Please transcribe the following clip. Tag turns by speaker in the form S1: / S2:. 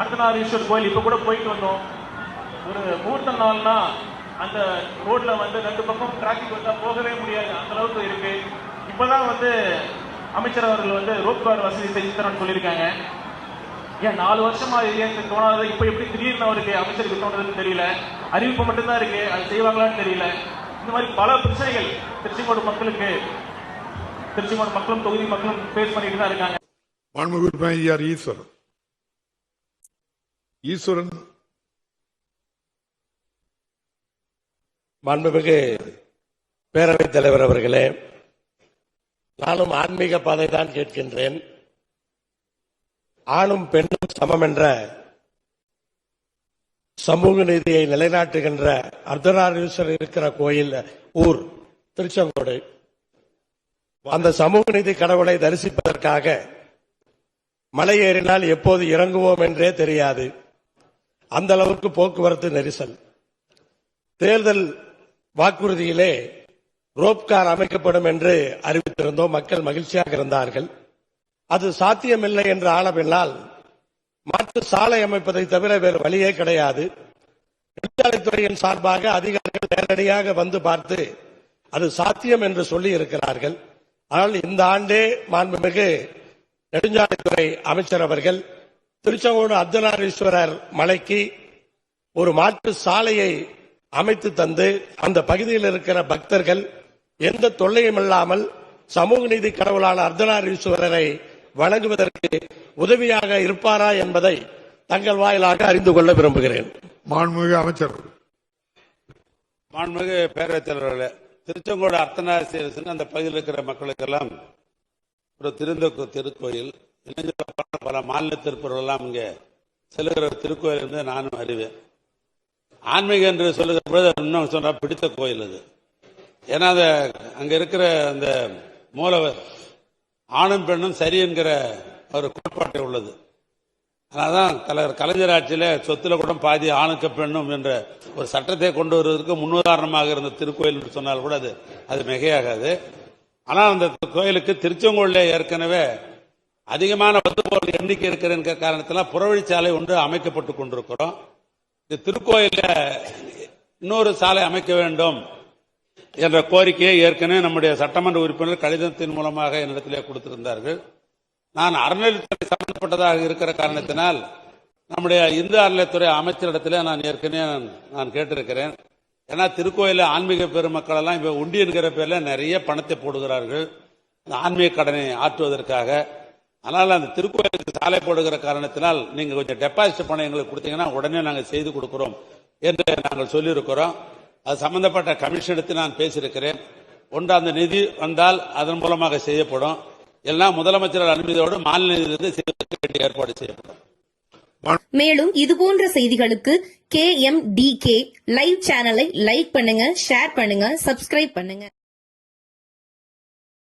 S1: அர்த்தநாரீஸ்வர் கோயில் இப்போ கூட போயிட்டு வந்தோம். ஒரு முகூர்த்த நாள்னா அந்த ரோட்ல வந்து ரெண்டு பக்கம் டிராஃபிக் வந்தா போகவே முடியாது. அந்த அளவுக்கு இருக்கு. இப்பதான் வந்து அமைச்சர் அவர்கள் வந்து ரோப் கார் வசதி செஞ்சு தரேன்னு சொல்லியிருக்காங்க. ஏன் நாலு வருஷமா இது ஏன் தோணாது இப்போ எப்படி திடீர்னு அவருக்கு அமைச்சருக்கு தோணுதுன்னு தெரியல. அறிவிப்பு மட்டும்தான் இருக்கு. அது செய்வாங்களான்னு தெரியல. இந்த மாதிரி பல பிரச்சனைகள் திருச்செங்கோடு மக்களுக்கு திருச்செங்கோடு மக்களும் தொகுதி மக்களும் ஃபேஸ் பண்ணிட்டு தான் இருக்காங்க.
S2: மாண்புமிகு ஈஸ்வரன். ஈஸ்வரன்.
S3: மாண்புமிகு பேரவைத் தலைவர் அவர்களே நானும் ஆன்மீக பாதை தான் கேட்கின்றேன். ஆணும் பெண்ணும் சமம் என்ற சமூக நீதியை நிலைநாட்டுகின்ற அர்த்தநாரீஸ்வரர் இருக்கிற கோயில் ஊர் திருச்செங்கோடு. அந்த சமூக நீதி கடவுளை தரிசிப்பதற்காக மலை ஏறினால் எப்போது இறங்குவோம் என்றே தெரியாது. அந்த அளவுக்கு போக்குவரத்து நெரிசல். தேர்தல் வாக்குறுதியிலே ரோப்கார் அமைக்கப்படும் என்று அறிவித்திருந்தோம். மக்கள் மகிழ்ச்சியாக இருந்தார்கள். அது சாத்தியமில்லை என்று ஆனபின்னால் மாற்று சாலை அமைப்பதை தவிர வேறு வழியே கிடையாது. நெடுஞ்சாலைத்துறையின் சார்பாக அதிகாரிகள் நேரடியாக வந்து பார்த்து அது சாத்தியம் என்று சொல்லி இருக்கிறார்கள் ஆனால் இந்த ஆண்டே மாண்புமிகு நெடுஞ்சாலைத்துறை அமைச்சர் அவர்கள் திருச்செங்கோடு அர்த்தநாரீஸ்வரர் மலைக்கு ஒரு மாற்று சாலையை அமைத்து தந்து அந்த பகுதியில் இருக்கிற பக்தர்கள் எந்த தொல்லையும் இல்லாமல் சமூக நீதி கடவுளான அர்த்தநாரீஸ்வரரை வணங்குவதற்கு உதவியாக இருப்பாரா என்பதை தங்கள் வாயிலாக அறிந்து கொள்ள விரும்புகிறேன்.
S2: மாண்புமிகு அமைச்சர்.
S4: மாண்புமிகு பேரவைத் தலைவர்களே திருச்செங்கோடு அர்த்தநாதீஸ்வரர் அந்த பகுதியில் இருக்கிற மக்களுக்கெல்லாம் ஒரு திருந்த திருக்கோயில் இளைஞர்கள் பல மாநில இங்கே செல்லுகிற திருக்கோயில் இருந்து நானும் அறிவேன் ஆன்மீகம் என்று சொல்லுகிற பொழுது இன்னும் சொன்னா பிடித்த கோயில் அது. ஏன்னா அந்த அங்க இருக்கிற அந்த மூலவர் ஆணும் பெண்ணும் சரி என்கிற ஒரு கோட்பாட்டை உள்ளது. அதனால்தான் தலைவர் கலைஞர் ஆட்சியில சொத்துல கூட பாதி ஆணுக்கு பெண்ணும் என்ற ஒரு சட்டத்தை கொண்டு வருவதற்கு முன்னுதாரணமாக இருந்த திருக்கோயில் என்று சொன்னால் கூட அது அது மிகையாகாது. ஆனால் அந்த கோயிலுக்கு திருச்செங்கோட்டில் ஏற்கனவே அதிகமான வத்துப்போர் எண்ணிக்கை இருக்கிற காரணத்தில் காரணத்தினால் புறவழிச்சாலை ஒன்று அமைக்கப்பட்டு கொண்டிருக்கிறோம். இந்த திருக்கோயில இன்னொரு சாலை அமைக்க வேண்டும் என்ற கோரிக்கையை ஏற்கனவே நம்முடைய சட்டமன்ற உறுப்பினர் கடிதத்தின் மூலமாக என்னிடத்திலே கொடுத்திருந்தார்கள். நான் அறநிலைத்துறை சம்பந்தப்பட்டதாக இருக்கிற காரணத்தினால் நம்முடைய இந்து அறநிலைத்துறை அமைச்சரிடத்திலே நான் ஏற்கனவே நான்- கேட்டிருக்கிறேன். ஏன்னா திருக்கோயில ஆன்மீக பெருமக்கள் எல்லாம் இப்ப உண்டி என்கிற பேர்ல நிறைய பணத்தை போடுகிறார்கள். ஆன்மீக கடனை ஆற்றுவதற்காக. அதனால அந்த திருக்கோயிலுக்கு சாலை போடுகிற காரணத்தினால் நீங்க கொஞ்சம் டெபாசிட் பணம் எங்களுக்கு கொடுத்தீங்கன்னா உடனே நாங்கள் செய்து கொடுக்குறோம் என்று நாங்கள் சொல்லியிருக்கிறோம். அது சம்பந்தப்பட்ட கமிஷன் எடுத்து நான் பேசியிருக்கிறேன். ஒன்று அந்த நிதி வந்தால் அதன் மூலமாக செய்யப்படும். எல்லாம் முதலமைச்சர் அனுமதியோடு மாநில நிதியிலிருந்து செய்வதற்கு வேண்டிய ஏற்பாடு செய்யப்படும்.
S5: மேலும் இதுபோன்ற செய்திகளுக்கு K M D K live சேனலை லைக் பண்ணுங்க ஷேர் பண்ணுங்க சப்ஸ்கிரைப் பண்ணுங்க.